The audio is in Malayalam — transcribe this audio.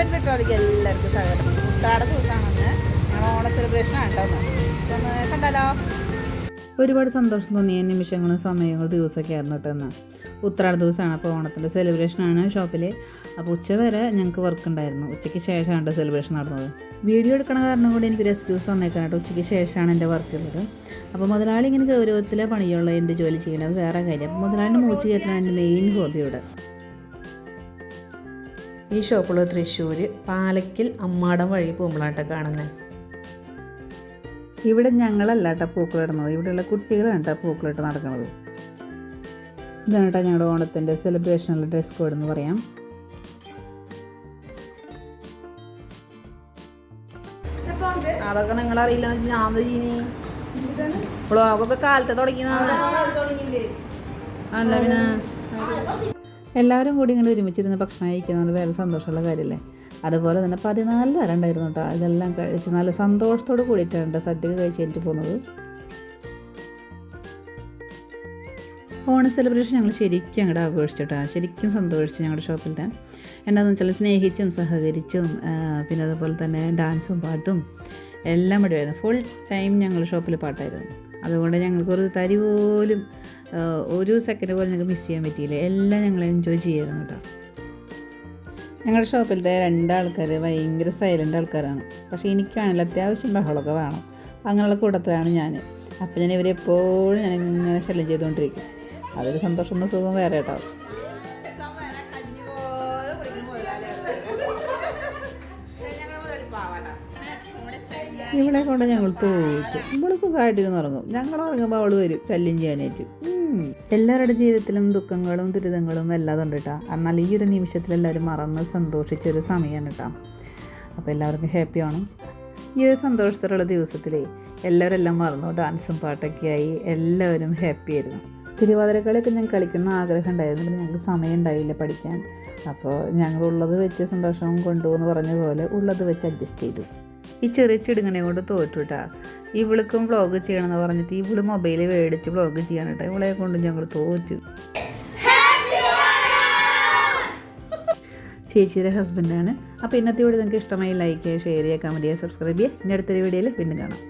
പ്രൈവറ്റ് പെട്രോളിക്ക് എല്ലാവർക്കും സ്വാഗതം. ഉത്രാട ദിവസമാണെന്ന് ഞങ്ങൾ ഓണ സെലിബ്രേഷൻ ആണ്ടോന്ന് ഇതൊന്ന് കണ്ടാലോ? ഒരുപാട് സന്തോഷം തോന്നിയ നിമിഷങ്ങളും സമയങ്ങളും ദിവസമൊക്കെ ആയിരുന്നു കേട്ടോ എന്നാൽ ഉത്രാട ദിവസമാണ് അപ്പോൾ ഓണത്തിന്റെ സെലിബ്രേഷനാണ് ഷോപ്പിൽ അപ്പോൾ ഉച്ച വരെ ഞങ്ങൾക്ക് വർക്ക് ഉണ്ടായിരുന്നു. ഉച്ചയ്ക്ക് ശേഷമാണ് സെലിബ്രേഷൻ നടന്നത്. വീഡിയോ എടുക്കണ കാരണം കൂടി എനിക്കൊരു എക്സ്ക്യൂസ് തന്നേക്കാനായിട്ട് ഉച്ചയ്ക്ക് ശേഷമാണ് എന്റെ വർക്ക് ഉള്ളത്. അപ്പോൾ മുതലാളി ഇങ്ങനെ ഗൗരവത്തിലെ പണിയുള്ള എന്റെ ജോലി ചെയ്യണത് വേറെ കാര്യം. അപ്പോൾ മുതലാളിന്റെ മൂച്ച് കയറ്റാൻ എന്റെ മെയിൻ ഹോബി ഇവിടെ. ഈ ഷോപ്പുള്ള തൃശ്ശൂർ പാലക്കിൽ അമ്മാടം വഴി പൂമ്പളാട്ട കാണുന്നത് ഇവിടെ ഞങ്ങളല്ല കേട്ടോ പൂക്കളിടുന്നത്. ഇവിടെയുള്ള കുട്ടികളാണ് കേട്ടോ പൂക്കളിട്ട് നടക്കുന്നത്. ഇതാണ് കേട്ടോ ഞങ്ങളുടെ ഓണത്തിന്റെ സെലിബ്രേഷനുള്ള ഡ്രസ് കോഡ് എന്ന് പറയാം. അതൊക്കെ നിങ്ങൾ അറിയില്ല ഞാൻ ചെയ്യണി? ബ്ലോഗൊക്കെ കാലത്തെ തുടങ്ങിയതാണ്. അല്ല പിന്നെ. എല്ലാവരും കൂടി ഇങ്ങനെ ഒരുമിച്ചിരുന്ന് ഭക്ഷണം കഴിക്കുന്നത് വേറെ സന്തോഷമുള്ള കാര്യമല്ലേ? അതുപോലെ തന്നെ പതിനാല് തരം ഉണ്ടായിരുന്നു കേട്ടോ. ഇതെല്ലാം കഴിച്ച് നല്ല സന്തോഷത്തോട് കൂടിയിട്ടാണ് കേട്ടോ സദ്യ കഴിച്ച് എനിക്ക് പോകുന്നത്. ഓണ സെലിബ്രേഷൻ ഞങ്ങൾ ശരിക്കും അങ്ങോട്ട് ആഘോഷിച്ചിട്ടാ ശരിക്കും സന്തോഷിച്ചു ഞങ്ങളുടെ ഷോപ്പിലത്തെ. എന്താണെന്ന് വെച്ചാൽ സ്നേഹിച്ചും സഹകരിച്ചും പിന്നെ അതുപോലെ തന്നെ ഡാൻസും പാട്ടും എല്ലാം ഇടുമായിരുന്നു ഫുൾ ടൈം ഞങ്ങൾ ഷോപ്പിൽ പാട്ടായിരുന്നു. അതുകൊണ്ട് ഞങ്ങൾക്കൊരു തരി പോലും ഒരു സെക്കൻഡ് പോലും ഞങ്ങൾക്ക് മിസ് ചെയ്യാൻ പറ്റിയില്ല. എല്ലാം ഞങ്ങൾ എൻജോയ് ചെയ്യായിരുന്നു കേട്ടോ. ഞങ്ങളുടെ ഷോപ്പിലത്തെ രണ്ടാൾക്കാർ ഭയങ്കര സൈലന്റ് ആൾക്കാരാണ്. പക്ഷേ എനിക്കാണെങ്കിൽ അത്യാവശ്യം ബഹളമൊക്കെ വേണം. അങ്ങനെയുള്ള കൂട്ടത്തിലാണ് ഞാൻ അപ്പം ഞാൻ ഇവരെപ്പോഴും ഞാൻ ഇങ്ങനെ ശല്യം ചെയ്തുകൊണ്ടിരിക്കും. അതൊരു സന്തോഷം സുഖം വേറെ കേട്ടോ. ഇവളെ കൊണ്ട് ഞങ്ങൾ പോയിട്ട് ഇവൾ സുഖമായിട്ടിരുന്ന് ഉറങ്ങും. ഞങ്ങൾ ഉറങ്ങുമ്പോൾ അവൾ വരും ശല്യം ചെയ്യാനായിട്ട്. എല്ലാവരുടെ ജീവിതത്തിലും ദുഃഖങ്ങളും ദുരിതങ്ങളും എല്ലാം ഉണ്ട് കേട്ടോ എന്നാൽ ഈ ഒരു നിമിഷത്തിൽ എല്ലാവരും മറന്ന് സന്തോഷിച്ചൊരു സമയമാണ് കേട്ടോ അപ്പോൾ എല്ലാവർക്കും ഹാപ്പിയാണ് ഈ ഒരു സന്തോഷത്തോടുള്ള ദിവസത്തിലേ എല്ലാവരും എല്ലാം മറന്നു ഡാൻസും പാട്ടൊക്കെ ആയി എല്ലാവരും ഹാപ്പി ആയിരുന്നു. തിരുവാതിരക്കളിയൊക്കെ ഞാൻ കളിക്കുന്ന ആഗ്രഹം ഉണ്ടായിരുന്നു. പിന്നെ ഞങ്ങൾക്ക് സമയം ഉണ്ടായില്ല പഠിക്കാൻ. അപ്പോൾ ഞങ്ങളുള്ളത് വെച്ച് സന്തോഷം കൊണ്ടുപോകുന്നു പറഞ്ഞ പോലെ ഉള്ളത് വെച്ച് അഡ്ജസ്റ്റ് ചെയ്തു. ഈ ചെറിയ ചിടുങ്ങനെ കൊണ്ട് തോറ്റുട്ടാ. ഇവൾക്കും വ്ളോഗ് ചെയ്യണമെന്ന് പറഞ്ഞിട്ട് ഇവൾ മൊബൈൽ മേടിച്ച് വ്ളോഗ് ചെയ്യാനിട്ട്. ഇവളെ കൊണ്ട് ഞങ്ങൾ തോറ്റു. ചേച്ചിയുടെ ഹസ്ബൻഡാണ് അപ്പോൾ ഇന്നത്തെ വീഡിയോ നിങ്ങൾക്ക് ഇഷ്ടമായി ലൈക്ക് ചെയ്യുക ഷെയർ ചെയ്യുക കമന്റ് ചെയ്യുക സബ്സ്ക്രൈബ് ചെയ്യുക. ഇനി അടുത്തൊരു വീഡിയോയിൽ പിന്നെ കാണാം.